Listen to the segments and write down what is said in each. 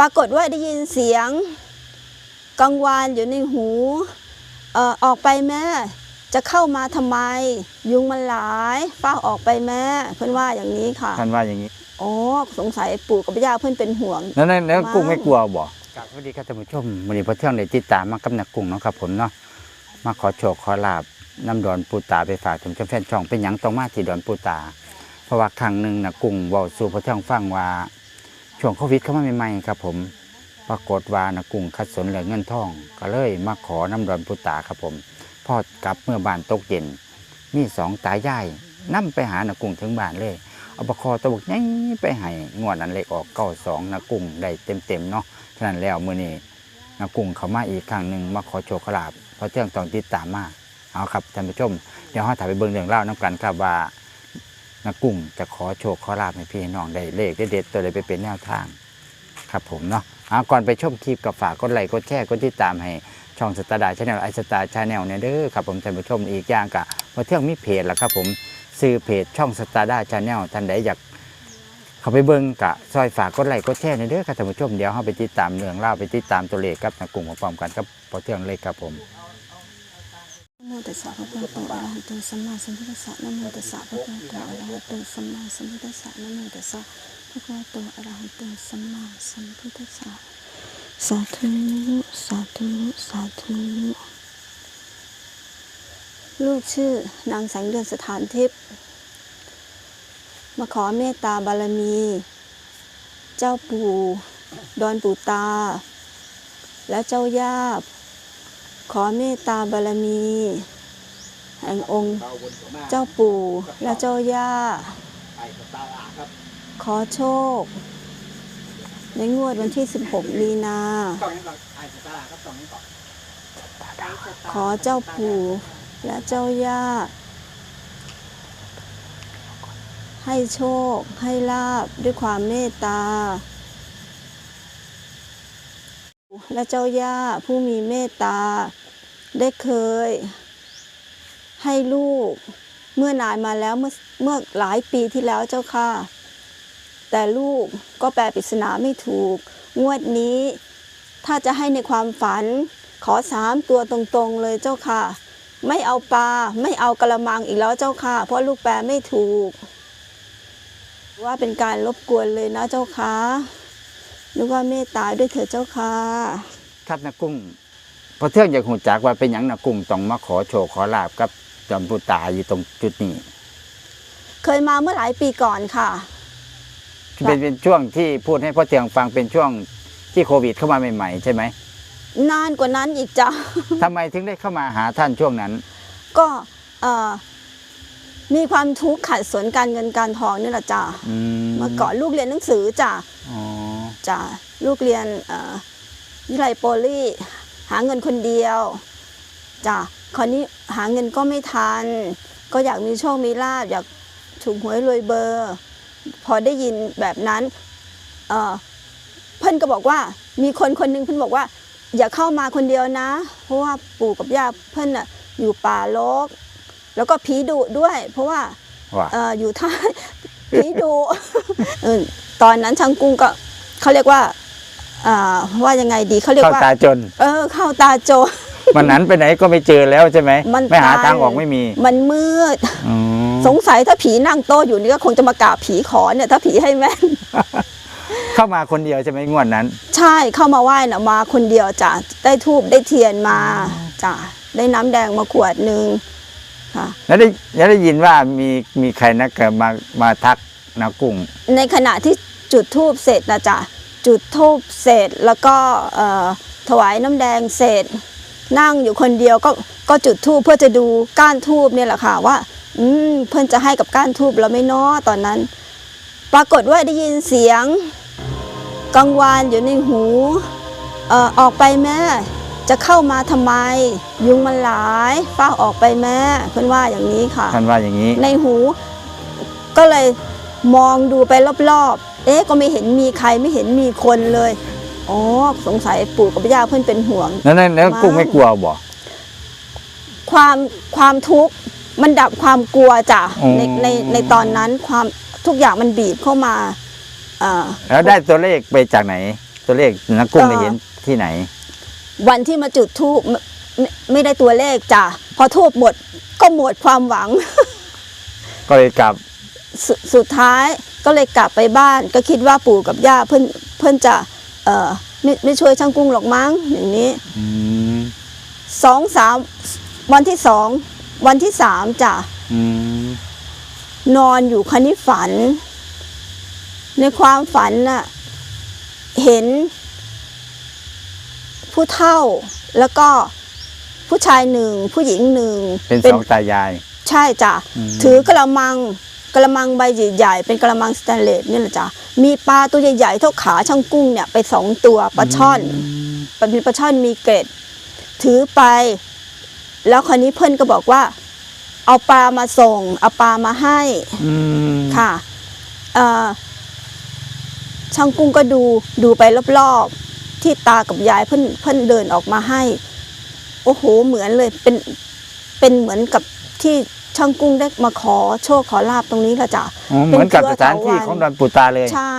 ปรากฏว่าได้ยินเสียงกังวานอยู่ในหูเอ่อออกไปแม่จะเข้ามาทำไม ยุงมันหลายเฝ้าออกไปแม่เพื่อนว่าอย่างนี้ค่ะท่านว่าอย่างนี้อ๋อสงสัยปู่กับย่าเพื่อนเป็นห่วงแล้วนั่นแล้วว้าวกุ้งไม่กลัวบ่ครับสวัสดีครับท่านผู้ชมวันนี้พอเที่ยงได้ติดตามมากับนักกุ้งเนาะครับผมเนาะมาขอโชคขอลาบน้ำดอนปูตาไปฝากท่านผู้ชมแฟนช่องเป็นหยังต้องมาที่ดอนปูตา เพราะว่าครั้งหนึ่งนะกุ้งเว้าสู่พอเที่ยงฟังว่า ช่วงโควิดเข้ามาใหม่ๆครับผมปรากฏว่านะกุ้งขัดสนเหลือเงินทอง ก็เลยมาขอน้ำดอนปูตาครับผมพอกลับเมื่อบานตกเย็น มีสองตายายนํไปหานะกุ้งถึงบ้านเลยเอาปลาคอตะบกไงไปให้งวดนั้นเลขออกเก้าสองนะกุ้งได้เต็มๆเนาะฉะนั้นแล้วมื้อนี้นะกุ้งเขามาอีกครั้งหนึ่งมาขอโชคลาบเพราะเที่ยงต้องติดตามมาเอาครับท่านผู้ชมเดี๋ยวเราถ่ายไปเบิ่งเรื่องเล่าน้ำกันครับว่า นะกุ้งจะขอโชคขอลาบให้พี่น้องได้เลขได้เด็ดๆตัวใดไปเป็นแนวทาง ครับผมเนาะเอาก่อนไปชมคลิปกับฝากกดไลค์กดแชร์กดติดตามให้ช่องสตาร์ดาชาแนลไอสตาร์ชาแนลเนี่ยเด้อครับผมท่านผู้ชมอีกอย่างกะพอเที่ยงมีเพจแล้วครับผมซื้อเพจช่องสตาร์ดาชาแนลท่านใดอยากเข้าไปเบิ่งกะซอยฝากกดไลค์กดแชร์ในอยเด้อค่ะท่านผู้ชมเดี๋ยวเราไปติดตามเรื่องเล่าไปติดตามตัวเลขกับนักกลุ่มพร้อมกันกับพอเที่ยงเลขครับผม ตัสสะภะคะวะโตอะระหะโตสัมมาสัมพุทธัสสะนะโมตัสสะภะคะวะโตอะระหะโตสัมมาสัมพุทธัสสะนะโมตัสสะภะคะวะโตอะระหะโตสัมมาสัมพุทธัสสะสาธุสาธุสาธุลูกชื่อนางแสงเดือนสถานทิพย์มาขอเมตตาบารมี เจ้าปู่ดอนปู่ตา และเจ้าย่า ขอเมตตาบารมี แห่งองค์เจ้าปู่และเจ้าย่า ขอโชค ในงวดวันที่ 16 มีนา ขอเจ้าปู่และเจ้าย่า ให้โชคให้ลาบด้วยความเมตตา และเจ้าย่าผู้มีเมตตา ได้เคย ให้ลูกเมื่อนานมาแล้วเมื่อเมื่อหลายปีที่แล้วเจ้าค่ะ แต่ลูกก็แปลปริศนาไม่ถูก งวดนี้ ถ้าจะให้ในความฝันขอสามตัวตรงๆเลยเจ้าค่ะ ไม่เอาปลาไม่เอากระมังอีกแล้วเจ้าค่ะ เพราะลูกแปลไม่ถูก ว่าเป็นการรบกวนเลยนะเจ้าค่ะ นึกว่าเมตตาด้วยเถิดเจ้าค่ะครับนักกุ้งพอเที่ยงอยากหูจักว่าเป็นหยังนักกุ้งต้องมาขอโชคขอลาบกับจอมปูตาอยู่ตรงจุดนี้เคยมาเมื่อหลายปีก่อนค่ะ เป็นเป็นช่วงที่พูดให้พ่อเที่ยงฟังเป็นช่วงที่โควิดเข้ามาใหม่ๆใช่ไหมนานกว่านั้นอีกจ้ะ ทำไมถึงได้เข้ามาหาท่านช่วงนั้น ก็เอ่อมีความทุกข์ขัดสนการเงินการทองนี่แหละจ้ะอืมเมื่อก่อนลูกเรียนหนังสือจ้ะ อ๋อ จ้ะลูกเรียนเอ่อวิทยาลัยโปลีหาเงินคนเดียวจ้ะคราวนี้หาเงินก็ไม่ทัน ก็อยากมีโชคมีลาบอยากถูกหวยรวยเบอร์ พอได้ยินแบบนั้นเอ่อเพื่อนก็บอกว่ามีคนคนหนึงเพื่อนบอกว่า อย่าเข้ามาคนเดียวนะ เพราะว่าปู่กับย่าเพื่อนน่ะอยู่ป่ารกแล้วก็ผีดุด้วย เพราะว่าว่าเอ่ออยู่ท่าผีดุเออตอนนั้นช่างกุ้งก็ เขาเรียกว่าอ่าว่ายังไงดีเขาเรียกเข้าว่าตาจน เออเข้าตาโจรวันนั้นไปไหนก็ไม่เจอแล้วใช่ไหมมันไม่หาตัน ทางออกไม่มีมันมืด อืมสงสัยถ้าผีนั่งโต๊ะอยู่นี่ก็คงจะมากราบผีขอเนี่ยถ้าผีให้แม่น เข้ามาคนเดียวใช่ไหมงวดนั้น ใช่เข้ามาไหว้นะมาคนเดียวจ้ะได้ทูบได้เทียนมาจ้ะได้น้ำแดงมาขวดหนึ่งค่ะ แล้วได้แล้วได้ยินว่ามีมีใครนักมามาทักนากุ้ง ในขณะที่ จุดทูบเสร็จนะจ๊ะจุดทูบเสร็จแล้วก็เอ่อถวายน้ำแดงเสร็จ นั่งอยู่คนเดียวก็ก็จุดทูบเพื่อจะดูก้านทูบเนี่ยแหละค่ะว่า อืมเพื่อนจะให้กับก้านทูบเราไหม่น้อตอนนั้น ปรากฏว่าได้ยินเสียงกังวานอยู่ในหูเอ่อออกไปแม่จะเข้ามาทำไม ยุงมันหลายเฝ้าออกไปแม่เพื่อนว่าอย่างนี้ค่ะท่านว่าอย่างนี้ ในหู ก็เลยมองดูไปรอบๆ เอ๊ะก็ไม่เห็นมีใครไม่เห็นมีคนเลย อ๋อสงสัยปู่กับย่าเพื่อนเป็นห่วงแล้วนั่นแล้วกุ้งไม่กลัวบ่ความความทุกข์มันดับความกลัวจ้ะอ๋อในในในตอนนั้นความทุกอย่างมันบีบเข้ามาอ่าแล้วได้ตัวเลขไปจากไหนตตัวเลขนักกุ้งเอ่อได้เห็นที่ไหน วันที่มาจุดทูบไม่ไม่ได้ตัวเลขจ้ะพอทูบหมดก็หมดความหวัง ก็เลยกลับสสุดท้าย ก็เลยกลับไปบ้านก็คิดว่าปู่กับย่าเพื่อนเพื่อนจะเอ่อไม่ไม่ช่วยช่างกุ้งหรอกมั้งอย่างนี้อืมสองสามวันที่สองวันที่สามจ้ะอืมนอนอยู่คันนี้ฝัน ในความฝันน่ะเห็น ผู้เฒ่าแล้วก็ผู้ชายหนึ่งผู้หญิงหนึ่งเป็นสองตายาย ใช่จ้ะอืม ถือกระมัง กระมังใบใหญ่ๆเป็นกระมังสแตนเลสนี่แหละจ้ะมีปลาตัวใหญ่ๆเท่าขาช่างกุ้งเนี่ยไปสองตัวปลาช่อนมเป็นปลาช่อนมีเกร็ด ถือไป แล้วคนนี้เพื่อนก็บอกว่า เอาปลามาส่ง เอาปลามาให้อืมค่ะเอ่อช่างกุ้งก็ดูดูไปรอบๆที่ตากับยายเพื่อนเพื่อนเดินออกมาให้ โอ้โหเหมือนเลยเป็นเป็นเหมือนกับที่ ช่างกุ้งได้มาขอโชคขอลาบตรงนี้ละจ้ะอ๋อเหมือนกับเป็นสถานที่เครือของดอนปูตาเลย ใช่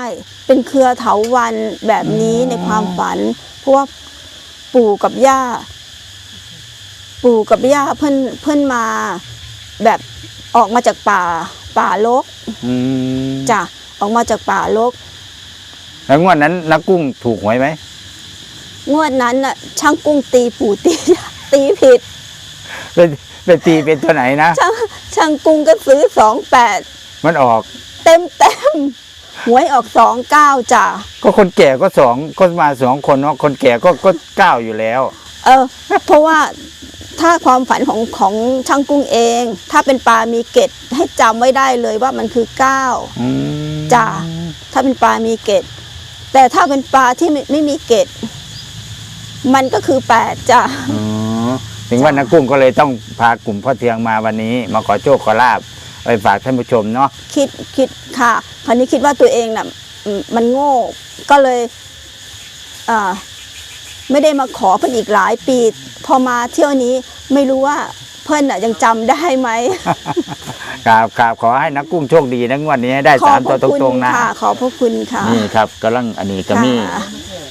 เป็นเครือเถาวันแบบนี้อืมในความฝัน เพราะว่าปู่กับย่า ปู่กับย่าเพื่อนเพื่อนมาแบบออกมาจากป่าป่ารกอืมจ้ะออกมาจากป่ารกแล้วงวดนั้นนักกุ้งถูกหวยไหมงวดนั้นน่ะ ช่างกุ้งตีปู่ตีย่าตีผิด เป็นเป็นตีเป็นตัวไหนนะ ช่างช่างกุ้งก็ซื้อสองแปดมันออก เต็มเต็มหวยออกสองเก้าจ้ะก็คนแก่ก็สองคนมาสองคนเนาะคนแก่ก็ก็เก้าอยู่แล้ว เออ เพราะว่าถ้าความฝันของของช่างกุ้งเอง ถ้าเป็นปลามีเกตให้จำไว้ได้เลยว่ามันคือเก้า อืมจ้ะถ้าเป็นปลามีเกตแต่ถ้าเป็นปลาที่ไม่ไม่มีเกตมันก็คือแปดจ้ะอ๋อ ถึงว่านักกุ้งก็เลยต้องพากลุ่มพ่อเทืองมาวันนี้ มาขอโชคขอลาบไปฝากท่านผู้ชมเนาะคิดคิดค่ะคราวนี้คิดว่าตัวเองน่ะอืมมันโง่ก็เลยอ่าไม่ได้มาขอเพิ่นอีกหลายปี พอมาเที่ยวนี้ไม่รู้ว่าเพิ่นน่ะยังจำได้ไหมกราบกราบขอให้นักกุ้งโชคดีนะงวดนี้ให้ได้ขอสามพตัวระตคุณรงๆนะค่ะขอบพระคุณค่ะนี่ครับกำลังอันนี้ก็มีค่ะ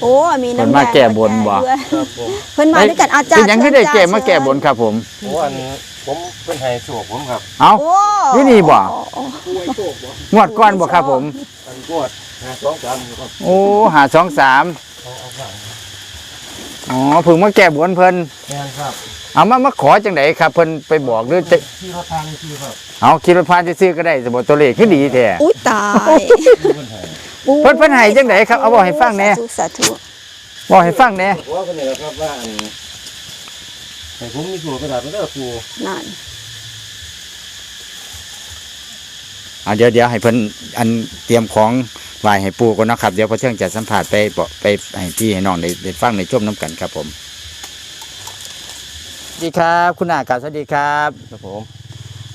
โอ้มีเพิ่นน้ำมาแดงแก้บนบ่ ด้วยครับผมเพิ่นมาด้วยกันอาจารเป็นย์หยังก็ได้เชิญแก่จ้มาแก้บนครับผม โอ้อันผมเป็นไฮโซกผมครับ เอาโอ้อยู่นี่บ่โอ้งวดก้อนบ่ครับผม อันกวดนะสองสามอยู่ครับโอ้หาสองสามเอาเอาฝั่งอ๋อเพิ่งมาแก้บนเพิ่นแม่นครับเอามามาขอจังไดครับเพิ่นไปบอกหรือจะที่เขาทางคือครับเอาคิดว่าพานจะซื้อก็ได้สมมติตัวเลขคือดีแท้อุ้ยตาย ที่เพิ่นให้ เพิ่นเพิ่นให้จังไหนครับเอาบอกให้ฟังแหน่สาธุสาธุบอกให้ฟังแหน่บอกว่าคนนี้ครับว่าอันให้ผมมีสูตรกระดาษเป็นเด้อครูนั่นอ่าเดี๋ยวเดี๋ยวให้เพิ่นอันเตรียมของไหว้ให้ปู่ก่อนเนาะครับเดี๋ยวพอเที่ยงจะสัมภาษณ์ไปบอกไปให้พี่ให้น้องได้ได้ฟังในช่วงน้ำกันครับผมสวัสดีครับ คุณอากาศสวัสดีครับครับผม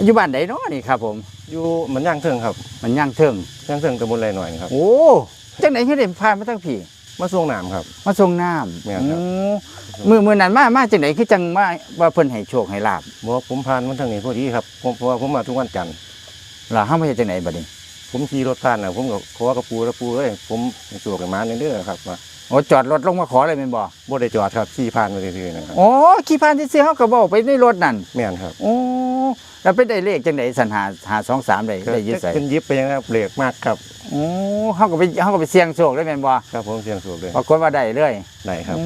อยู่บ้านไหนเนาะนี่ครับผม อยู่เหมือนย่างเทิงครับมันย่างเทิงย่างเทิงตะบนไรหน่อยนะครับ โอ้จังไหนคือได้พามาทั้งพี่มาส่วงน้ำครับ มาส่งน้ำแม่นครับโอ้มือมือนั้นมามาจังไหนคือจังมาว่าเพิ่นให้โชคให้ลาบบอกว่าผมผ่านมันทางนี้พอดีครับผมเพราะว่าผมมาทุกวันจันทร์ล่ะเฮามาเฮ็ดจังไหนบัดนี้ผมขี่รถผ่านนะผมก็ขอกระปูกระปูเลยผมให้สูกกับม้าเด้อครับว่า โอ้จอดรถลงมาขอเลยแม่นบ่บ่ได้จอดครับขี่ผ่านไปเรื่อยๆนะครับโอ้ขี่ผ่านที่ซื้อเฮาก็บอกไปในรถนั่นแม่นครับ โอ้แล้วไปได้เลขจังไดสันหาหาสองสามได้ได้ยึดใส่เป็นยิบไปยังครับเบรกมากครับโอ้เฮาก็ไปเฮาก็ไปเสี่ยงโชคได้แม่นบ่ครับผมเสียงสูบเลยปรากฏว่าได้เลยไหนครับโอ้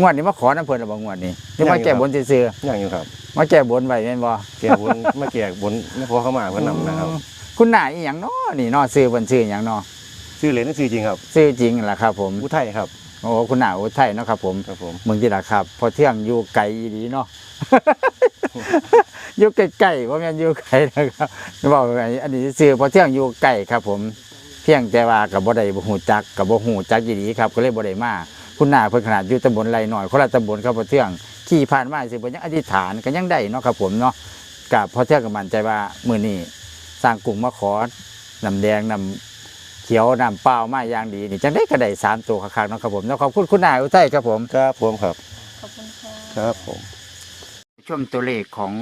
งวดนี้มาขอน้ำเพิ่นแล้วบ่งวดนี้หรือมายังอยู่แก้บนซื่อยังอยู่ครับๆมาแก้บนไว้แม่นบ่แก่บนไม่แก่บนไม่พอเข้ามาเพื่อนนำนะครับคุณหน้าอีหยังเนาะนี่เนาะซื้อเพิ่นซื้อหยังเนาะ ชื่อเหรียญนั่นชื่อจริงครับซื้อจริงล่ะครับ ผมอุทัยครับโอ้คุณหน้าอุทัยเนาะครับ ผมครับผมเมืองที่ล่ะครับ พอเที่ยงอยู่ไกลอีหลีเนาะอยู่ใกล้ๆว่าแม่นอยู่ไกลนะครับบอกว่าอันนี้ซื้อพอเที่ยงอยู่ใกล้ครับ ผมเพียงแต่ว่ากับบ่ได้บ่ฮู้จักกับบ่ฮู้จักอีหลีครับ ก็เลยบ่ได้มาคุณหน้าเพิ่นขนาดอยู่ตำบลไรหน่อยคนละตำบลครับพอเที่ยงขี่ผ่านมาสิเพิ่นยังอธิษฐานก็ยังได้เนาะครับ ผมเนาะกับพอเที่ยงก็มั่นใจว่ามื้อนี้สร้างกลุ่มมาขอน้ำแดงน้ำ เขียวน้ำเปล่ามาอย่างดีนี่จังได้ก็ได้สามตัวคักๆเนาะครับผมเนาะขอบคุณคุณนายอุทัยครับผมครับผมครับขอบคุณค่ะครับผมชมตัวเลขของ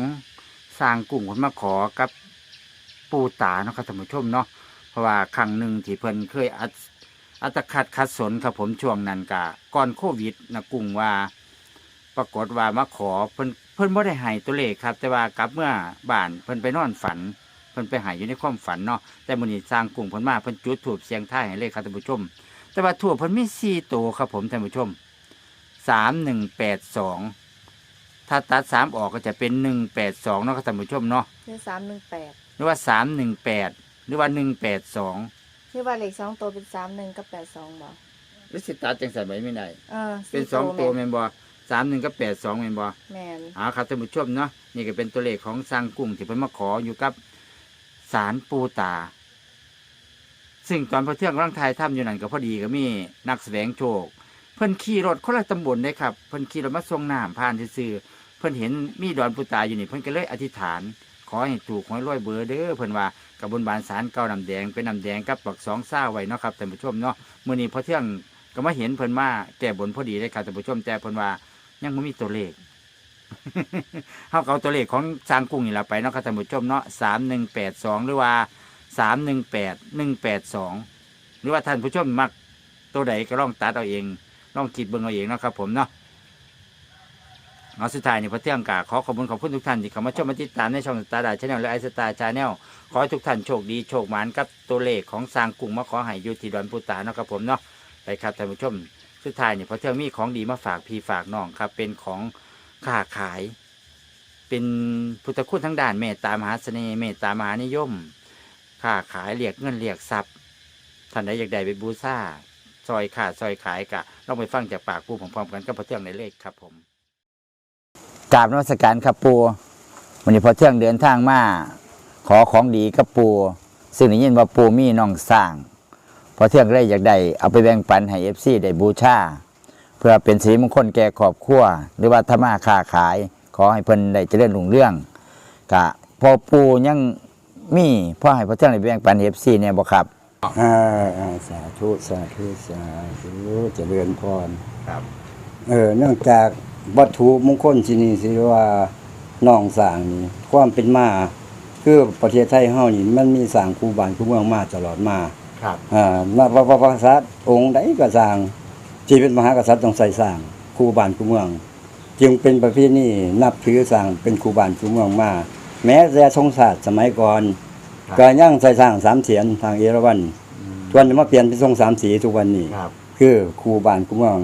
สร้างกลุ่มคนมาขอกับปูตาเนาะครับท่านผู้ชมเนาะเพราะว่าครั้งหนึ่งที่เพิ่นเคยอัดอัตคัดคัดสนครับผมช่วงนั้นกะก่อนโควิดนะกุ้งว่า ปรากฏว่ามาขอเพิ่นเพิ่นบ่ได้ให้ตัวเลขครับ แต่ว่ากลับเมื่อบ้านเพิ่นไปนอนฝัน เพิ่นไปใหายอยู่ในความฝันเนาะแต่มื้อนี้สร้างกุ้งเพิ่นมาเพิ่นจุดธูปเสียงทายให้เลขครับท่านผู้ชม แต่ว่าธูปเพิ่นมี4ตัวครับผมท่านผู้ชม3182ถ้าตัด3ออกก็จะเป็น182เนาะครับท่านผู้ชมเนาะคือสามหนึ่งแปดหรือว่า318หรือว่า182คือว่าเลขสองตัวเป็นสามหนึ่งกับแปดสองบ่หรือสิตัดจังซั่นไว้ไม่ได้เออเป็นสองตัวแม่นบ่31กับ82แม่นบ่แมน เอาครับท่านผู้ชมเนาะนี่ก็เป็นตัวเลขของสร้างกุ้งที่เพิ่นมาขออยู่กับ สารปูตา ซึ่งตอนพอเที่ยงร่างไทยถ้ำอยู่นั่นก็พอดีก็มีนักแสดงโชค เพิ่นขี่รถคนละตำบลได้ครับเพิ่นขี่รถมาส่งน้ำผ่านซื่อเพิ่นเห็นมีดอนปูตาอยู่นี่เพิ่นก็เลยอธิษฐาน ขอให้ถูกหวยรวยเบอร์เด้อเพิ่นว่ากับบนบานสารเก่าน้ำแดงเป็นน้ำแดงกับปักสองซ่าไว้เนาะครับท่านผู้ชมเนาะมื้อนี้พอเที่ยงก็มาเห็นเพิ่นมาแก้บนพอดีเลยครับท่านผู้ชมแต่เพิ่นว่ายังบ่มีตัวเลข เฮาเอาตัวเลขของสร้างกุ้งนี่ละไปเนาะครับท่านผู้ชมเนาะสามหนึ่งแปดสองหรือว่าสามหนึ่งแปดหนึ่งแปดสองหรือว่าท่านผู้ชมมักตัวใดก็ลองตัดเอาเองลองคิดเบิ่งเอาเองเนาะครับผมเนาะเอาสุดท้ายนี่พระเที่ยงกาขอขอบคุณขอบคุณทุกท่านที่เข้ามาชมมาติดตามในช่องสตาร์ดาชาแนลและไอสตาร์ชาแนลขอให้ทุกท่านโชคดีโชคหมานกับตัวเลขของสร้างกุ้งมาขอให้ยู่ที่ดอนปูตาเนาะครับผมเนาะไปครับท่านผู้ชมสุดท้ายนี่พระเที่ยงมีของดีมาฝากพี่ฝากน้องครับเป็นของ ค้าขาย เป็นพุทธคุณทั้งด้านเมตตามหาเสน่ห์เมตตามหานิยมค้าขายเรียกเงินเรียกทรัพย์ท่านใดอยากได้ไปบูชาซอยขาดซอยขายกะลองไปฟังจากปากปูพร้อมกันกับพระเที่ยงในเลขครับผมกราบนวัสการครับปูวันนี้พอเที่ยงเดินทางมาขอของดีกับปูซึ่งได้ยินว่าปูมีน้องสร้าง พอเที่ยงเลยอยากได้เอาไปแบ่งปันให้เอฟซีได้บูชา พื่อเป็นสิริมงคลแก่ครอบครัวหรือว่าธรรมาค้าขาย ขอให้เพิ่นได้เจริญรุ่งเรื่องกะพอปูยังมีพ่อให้พอเที่ยงได้แบ่งปันเอฟซีเนี่ยบ่ครับอ่าอ่าสาธุสาธุสาธุเจริญพรครับ เออเนื่องจากวัตถุมงคลที่นี่สิว่าน้องสร้างนี่ความเป็นมาคือประเทศไทยเฮานี่มันมีสร้างครูบานครูเมืองมาตลอดมาครับอ่ามาพระพระกษัตริย์องค์ใดก็สร้าง ที่เป็นมหากษัตริย์ต้องใส่สร้างครูบานครูเมือง จึงเป็นประเพณีนับถือสร้างเป็นครูบานครูเมืองมา แม้แต่ทรงศาสตร์สมัยก่อนครับก็ยังใส่สร้างสามเสียนทางเอราวัณทวนมาเปลี่ยนเป็นทรงสามสีทุกวันนี้ครับคือครูบานครูเมือง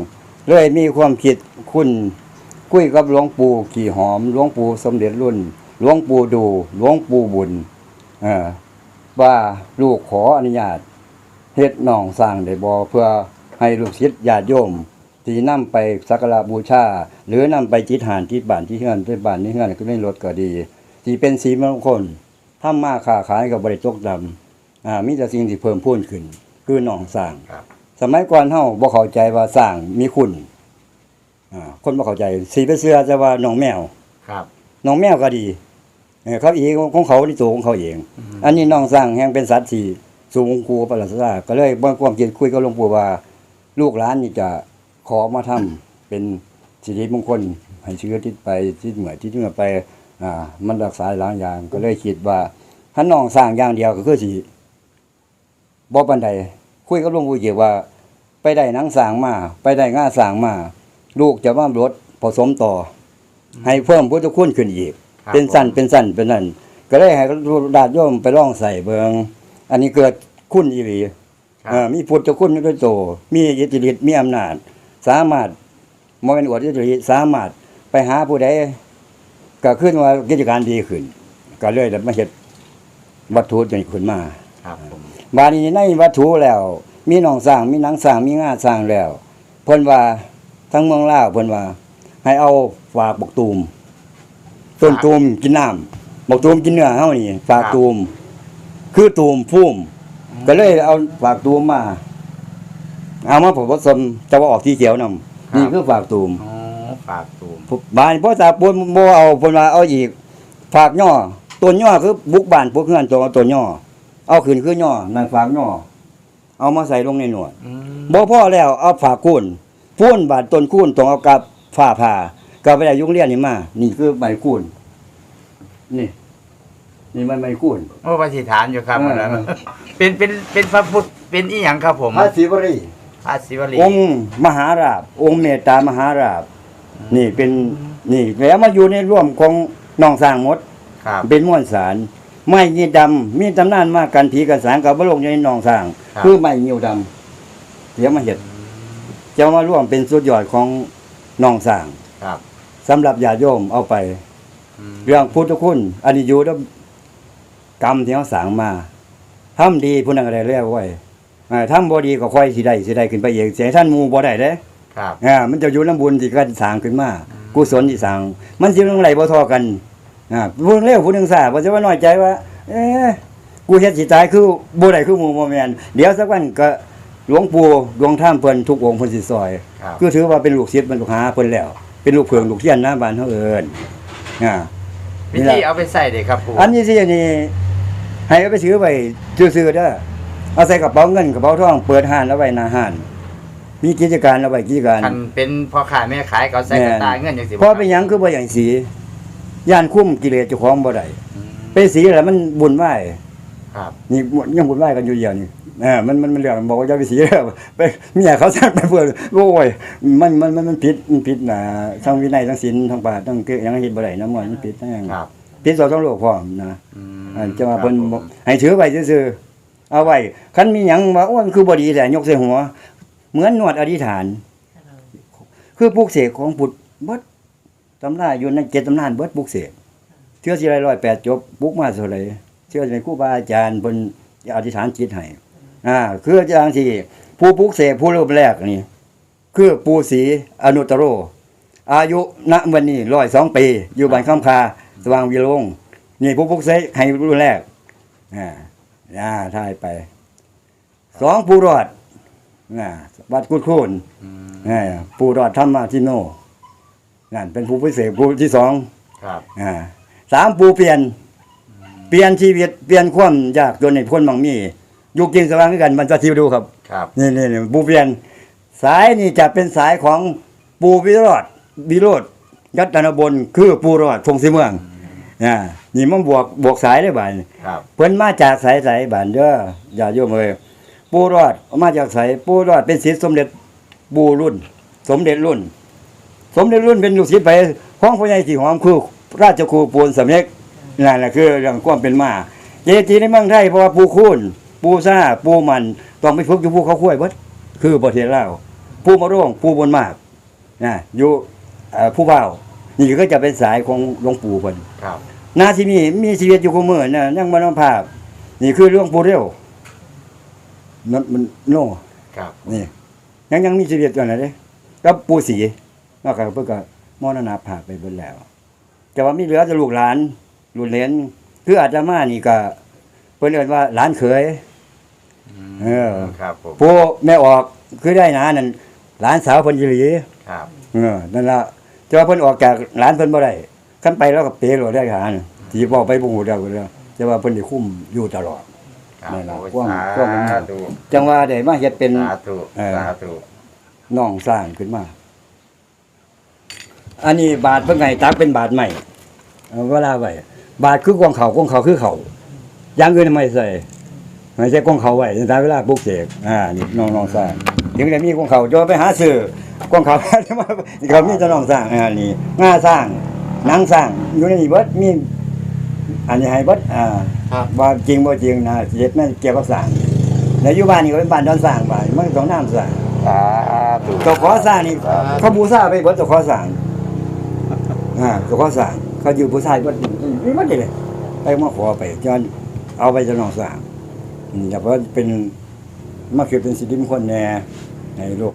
เลยมีความคิดคุณคุยกับหลวงปู่ขี่หอมหลวงปู่สมเด็จรุ่นหลวงปู่ดูหลวงปู่บุญเออว่าลูกขออนุญาตเฮ็ดหนองสร้างได้บ่เพื่อ ให้ลูกศิษย์ญาติโยมที่นำไปสักการะบูชา หรือนำไปจิตหานที่บ้านที่เฮือนที่บ้านที่เฮือนก็ได้รถก็ดี ที่เป็นสีมงคลทำมาค้าขายกับบริตกดำอ่ามีแต่สิ่งที่เพิ่มพูนขึ้น คือหนองสร้างครับสมัยก่อนเฮาบ่เข้าใจว่าสร้างมีคุณอ่าคนบ่เข้าใจ สีไปเสื้อจะว่าหนองแมวครับหนองแมวก็ดีเออเขาเองของเขาที่ตัวของเขาเอง อันนี้หนองสร้างแห่งเป็นสัตว์ที่สูงกูประหลาดซาก็เลยบ่ความคิดคุยกับหลวงปู่ว่า ลูกหลานนี่จะขอมาทำเป็นสิริมงคลให้เชื้อติดไปติดเหมือติดเหมือไปอ่ามันรักษาหลายอย่างก็เลยคิดว่าถ้าน้องสร้างอย่างเดียวก็คือสิบ่ปันใดคุยกับหลวงปู่เกี่ยวว่า ไปได้หนังสร้างมา ไปได้ง่าสร้างมา ลูกจะว่ารถผสมต่ออให้เพิ่มพุทธคุณขึ้นอีกครับเป็นสั้นผมเป็นสั้นเป็นนั่นก็ได้ให้ดาดโยมไปลองใส่เบิง อันนี้เกิดคุณอีหลีครับ เอ่อมีพุทธคุณด้วยโต มีอิทธิฤทธิ์มีอำนาจ สามารถบ่แม่นอวดอิทธิฤทธิ์สามารถไปหาผู้ใดก็ขึ้นว่ากิจการดีขึ้น ก็เลยได้มาเฮ็ดวัตถุนี้ขึ้นมาครับผมบาดนี้ในวัตถุแล้ว มีหนองสร้างมีหนังสร้างมีงาสร้างแล้วเพิ่นว่าทั้งเมืองลาวเพิ่นว่า ให้เอาฝากบกตูมต้นตูมกินน้ำบกตูมกินเนื้อเฮานี่ฝากตูมคือตูมพุ่ม ก็เลยเอาฝากตูมมา เอามาผสมจะว่าออกที่เขียวนำนี่คือฝากตูมอ๋อฝากตูมบ้านพ่อตาปูนบ่เอาเพิ่นว่าเอาอีก ฝากย่อต้นย่อคือบุกบ้านพวกเฮือนตัวต้นย่อเอาขึ้นคือย่อนั่นฝากย่อเอามาใส่ลงในหนวด อืมบ่พอแล้วเอาฝากคูนพูนบาดต้นคูนต้องเอากับฝ้าผ่าก็ไปได้ยุงเรียนนี่มา นี่คือใบคูนนี่ นี่มันใบคูนโอ้ปฏิฐานอยู่ครับเอออันนั้นเออเป็นเป็นเป็นพระพุทธเป็นอีหยังครับผมพระศิวรีพระศิวลีองค์มหาราบ องค์เมตตามหาราบ นี่เป็นนี่แล้วมาอยู่ในร่วมของน้องสร้างหมด ครับ เป็นม้วนสารไม้ยีดำมีตำนานมากกันผีกันสารกับบลงอยู่ในหนองสร้าง ครับ คือไม้ยิวดำเดี๋ยวมาเห็ดจะมาร่วมเป็นสุดยอดของหนองสร้างครับสำหรับญาติโยมเอาไป อืมเรื่องพุทธคุณอันนี้อยู่ด้วย กรรมที่เขาสร้างมาทำดีผู้นั้นก็ได้แล้วไว้อ่าทำบ่ดีก็ค่อยสิได้สิได้ขึ้นไปเองเสียท่านหมู่บ่ได้เด้ครับอ่ามันจะอยู่น้ำบุญที่กันสร้างขึ้นมากุศลที่สร้าง มันสิลงไหลบ่เทอกันอ่าผู้หนึงเร็วผู้หนึงช้าบ่จะว่าน้อยใจว่า เอ๊ะกูเฮ็ดสิตายคือบ่ได้คือหมู่บ่แม่นเดี๋ยวสักวันก็หลวงปู่ดวงท่ามเพิ่นทุกองค์เพิ่นสิซอยครับคือถือว่าเป็นลูกศิษย์เป็นลูกหาเพิ่นแล้ว เป็นลูกเพิงลูกเทียนนะบ้านเฮาเอิ้นอ่าวิธีเอาไปใส่เด็กครับปูอันนี้สิอันนี้ ให้เอาไปซื้อไว้ซื่อๆเด้อเอาใส่กระเป๋าเงินกระเป๋าทองเปิดห้านเอาไว้หน้าห้าน มีกิจการเอาไว้กิจการคันเป็นพ่อค้าแม่ขายเขาใส่กระตาเงินอย่างสิเพราะเป็นหยังคือบ่อย่างสีย่านคุ้มกิเลสเจ้าของบ่ได้อืมเป็นสีแล้วมันบุญไหวายครับนี่ยังบุญไหวายกันอยู่เดียวนี่เออมันมันมันเรื่องบอกว่าอย่าไปสีเด้อไปเมียเขาสั่งไปเพื่อนโอ้ยมันมันมันมันผิดมันผิดนะทั้งวินัยทั้งศีลทั้งบาตทั้งเกยังเฮ็ดบ่ได้นะมันมันผิดทั้งอย่างครับผิดต่อทั้งโลกพร้อมนะอืม อันจะมาเพิ่นครับบอกให้ถือไว้ซื่อๆเอาไว้คันมีหยังว่าโอ้ยมันคือบ่ดีแต่ยกใส่หัว เหมือนนวดอธิษฐาน คือปลูกเสกของพุทธเบิดตำราอยู่ในเจ็ดตำนานเบิดปลูกเสกเชื่อสิไรร้อยแปดจบปลูกมาเท่าไหร่เชื่อในครูบาอาจารย์เพิ่นอธิษฐานจิตให้อ่าคืออย่างที่ผู้ปลูกเสกผู้รูปแรกนี่คือปู่ศรีอนุตตโร อายุณวันนี้ร้อยสองปี อยู่บ้านคำคาสว่างวิโรง นี่ผู้ปลูกเสกให้รุ่นแรกอ่าอ่าทายไป สองผู้รอดอ่าวัดกุดโคนอืมเออปู่รอดธรรมาทิโนนั่นเป็นผู้พิเศษผู้ที่สองครับอ่าสามปู่เปลี่ยน เปลี่ยนชีวิตเปลี่ยนความยากจนในพ้นบางมีอยู่กินสว่างด้วยกันมันจะทิวดูครับ ครับนี่นี่นี่ปู่เปลี่ยน สายนี่จะเป็นสายของปู่วิโรธวิโรธยัตนบนคือปู่รอดทงสีเมือง อ่านี่มันบวกบวกสายได้บ่ายครับเพิ่นมาจากสายสายบ้านเด้ออย่าโยมเอ้ยปู่รอดมาจากสายปู่รอดเป็นศิษย์สมเด็จปู่รุ่น สมเด็จรุ่น สมเด็จรุ่นเป็นลูกศิษย์ไปของพ่อใหญ่ที่หอมคือราชครูปูนสำเร็จนั่นแหละคือเรื่องความเป็นมาเจดีย์ในเมืองไทยเพราะว่าปูคูนปูซ่าปูมันต้องไปฝึกอยู่ภูเขาคุ้วยเบิดคือประเทศลาวปูมะร่วงปูบนมากนะอยู่เอ่อผู้เบานี่ก็จะเป็นสายของหลวงปู่เพิ่นครับ นาที่นี่มีชีวิตอยู่คู่มือนะยังมรณภาพ นี่คือเรื่องผู้เร็วมันมันโน่ครับนี่ยังยังมีชีวิตอยู่นะเด้กับปู่ศรีนอกจากเพิ่นก็มรณภาพไปเบิดแล้ว แต่ว่ามีเหลือแต่ลูกหลานลูกเหลนคืออาตมานี่ก็เพิ่นเอิ้นว่าหลานเขยมเออครับผมผู้แม่ออกคือได้นะนั่นหลานสาวเพิ่นอีหลีครับเออนั่นล่ะแต่ว่าเพิ่นออกจากหลานเพิ่นบ่ได้ คันไปแล้วก็เปโลดได้หาน่ะที่บอกไปบ่ฮู้แล้วก็แล้วแต่ว่าเพิ่นได้คุ้มอยู่ตลอด ครับนั่นล่ะโอ้ยกว้างสากว้างมากธุจังว่าได้มาเฮ็ดเป็น สาธุเออ สาธุน้องสร้างขึ้นมา อันนี้บาทเพิ่นไงตักเป็นบาทใหม่เอาเวลาไว้บาทคือกองเขากองเขาคือเขาอย่างอื่นไม่ใส่ไม่ใช่กองเขาไว้ตามเวลาปลูกเสกอ่านี่น้องน้องสร้างถึงได้มีกองเขาจะไปหาซื้อกองเขาเขามีแต่น้องสร้างอ่านี่ง่าสร้าง หนังสร้างอยู่ในนี้เบิดมีอันนี้ให้เบิดอ่าครับ ว่าจริงบ่จริงนะเจ็ดแม่นเกี่ยวกับสร้างแล้วอยู่บ้านนี่ก็เป็นบ้านดอนสร้างบ้านมันต้องน้ำสร้างสาธุเจ้าขอสร้างนี่เขาบูชาไปเบิดเจ้าขอสร้างอ่าเจ้าขอสร้างเขาอยู่บูชาเบิดนี่มันเลยไปมาขอไปจนเอาไปจะน้องสร้างอืมอย่าว่าเป็นมาเกิดเป็นสิริมงคลแน่ในโลก